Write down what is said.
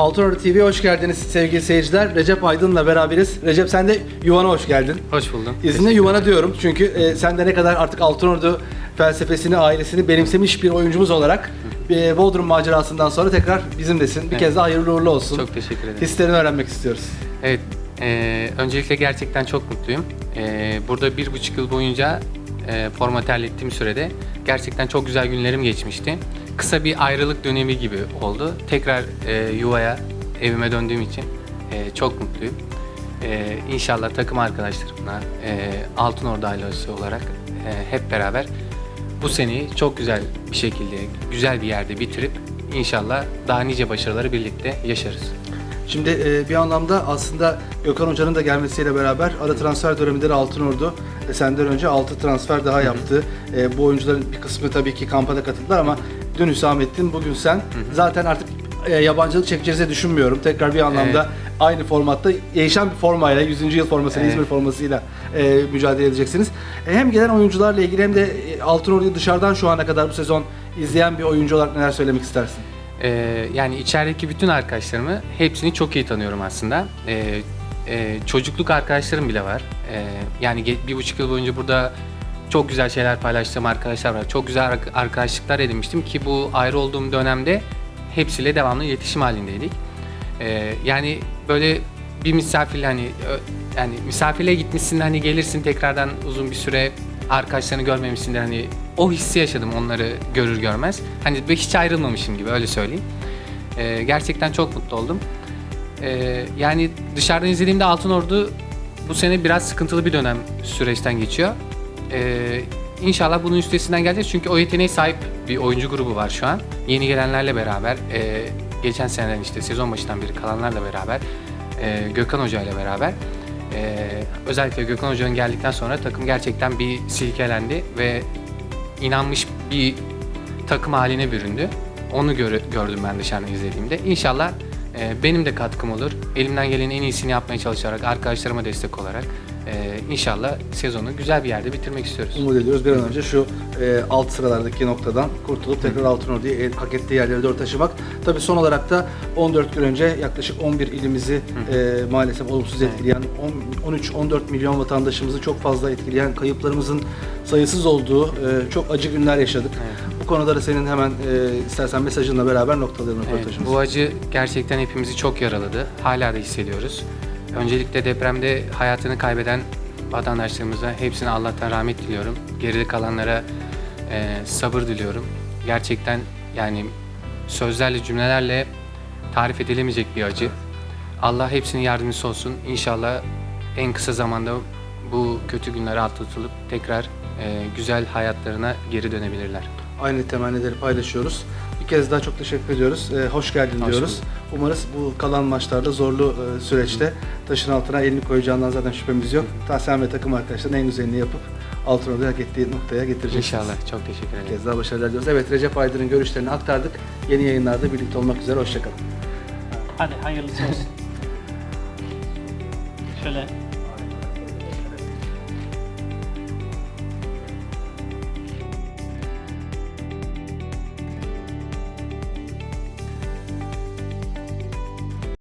Altınordu TV'ye hoş geldiniz sevgili seyirciler. Recep Aydın'la beraberiz. Recep sen de yuvana hoş geldin. Hoş buldum. İzinle yuvana diyorum çünkü e, sen de ne kadar artık Altınordu felsefesini, ailesini benimsemiş bir oyuncumuz olarak e, Bodrum macerasından sonra tekrar bizimlesin. Bir Evet. kez daha hayırlı uğurlu olsun. Çok teşekkür ederim. Hislerini öğrenmek istiyoruz. Evet, e, öncelikle gerçekten çok mutluyum. E, burada bir buçuk yıl boyunca e, forma terlettiğim sürede gerçekten çok güzel günlerim geçmişti. Kısa bir ayrılık dönemi gibi oldu. Tekrar e, yuvaya, evime döndüğüm için e, çok mutluyum. E, inşallah takım arkadaşlarımla, e, Altın Ordu ailesi olarak e, hep beraber bu seneyi çok güzel bir şekilde, güzel bir yerde bitirip inşallah daha nice başarıları birlikte yaşarız. Şimdi e, bir anlamda aslında Gökhan Hoca'nın da gelmesiyle beraber ara transfer döneminde de Altınordu e, senden önce 6 transfer daha yaptı. E, bu oyuncuların bir kısmı tabii ki kampada katıldılar ama dün Hüsamettin, bugün sen. Zaten artık e, yabancılık çekeceğinizi düşünmüyorum. Tekrar bir anlamda aynı formatta değişen bir formayla 100. yıl formasıyla, Evet. İzmir formasıyla e, mücadele edeceksiniz. E, hem gelen oyuncularla ilgili hem de e, Altınordu'yu dışarıdan şu ana kadar bu sezon izleyen bir oyuncu olarak neler söylemek istersin? Ee, yani içerideki bütün arkadaşlarımı hepsini çok iyi tanıyorum aslında. Ee, e, çocukluk arkadaşlarım bile var. Ee, yani ge- bir buçuk yıl boyunca burada çok güzel şeyler paylaştığım arkadaşlar var. Çok güzel ar- arkadaşlıklar edinmiştim ki bu ayrı olduğum dönemde hepsiyle devamlı iletişim halindeydik. Ee, yani böyle bir misafir hani yani misafirliğe gitmişsin hani gelirsin tekrardan uzun bir süre arkadaşlarını görmemişsindir hani o hissi yaşadım onları görür görmez. Hani hiç ayrılmamışım gibi öyle söyleyeyim. Ee, gerçekten çok mutlu oldum. Ee, yani dışarıdan izlediğimde Altın Ordu bu sene biraz sıkıntılı bir dönem süreçten geçiyor. Ee, inşallah bunun üstesinden geleceğiz çünkü o yeteneğe sahip bir oyuncu grubu var şu an. Yeni gelenlerle beraber, e, geçen seneden işte sezon başından beri kalanlarla beraber, e, Gökhan Hoca ile beraber. e, özellikle Gökhan Hoca'nın geldikten sonra takım gerçekten bir silkelendi ve inanmış bir takım haline büründü. Onu gör- gördüm ben dışarıdan izlediğimde. İnşallah e, benim de katkım olur. Elimden gelenin en iyisini yapmaya çalışarak, arkadaşlarıma destek olarak e, inşallah sezonu güzel bir yerde bitirmek istiyoruz. Umut ediyoruz bir an önce şu e, alt sıralardaki noktadan kurtulup tekrar Altınordu'yu el- hak ettiği yerlere doğru taşımak. Tabii son olarak da 14 gün önce yaklaşık 11 ilimizi e, maalesef olumsuz etkileyen 13-14 milyon vatandaşımızı çok fazla etkileyen kayıplarımızın sayısız olduğu e, çok acı günler yaşadık. Bu konuda da senin hemen e, istersen mesajınla beraber noktalayalım Evet, röportajımızı. bu acı gerçekten hepimizi çok yaraladı. Hala da hissediyoruz. Öncelikle depremde hayatını kaybeden vatandaşlarımıza hepsine Allah'tan rahmet diliyorum. Geride kalanlara e, sabır diliyorum. Gerçekten yani sözlerle cümlelerle tarif edilemeyecek bir acı. Allah hepsinin yardımcısı olsun. İnşallah en kısa zamanda bu kötü günler atlatılıp tekrar e, güzel hayatlarına geri dönebilirler. Aynı temennileri paylaşıyoruz. Bir kez daha çok teşekkür ediyoruz. Ee, hoş geldin Hoş diyoruz. Umarız bu kalan maçlarda zorlu e, süreçte taşın altına elini koyacağından zaten şüphemiz yok. Tahsen ve takım arkadaşların en güzelini yapıp altın orada hak ettiği noktaya getireceksiniz. İnşallah. Çok teşekkür Bir ederim. kez daha başarılar diliyoruz. Evet Recep Aydın'ın görüşlerini aktardık. Yeni yayınlarda birlikte olmak üzere. Hoşçakalın. Hadi hayırlısı olsun. Şöyle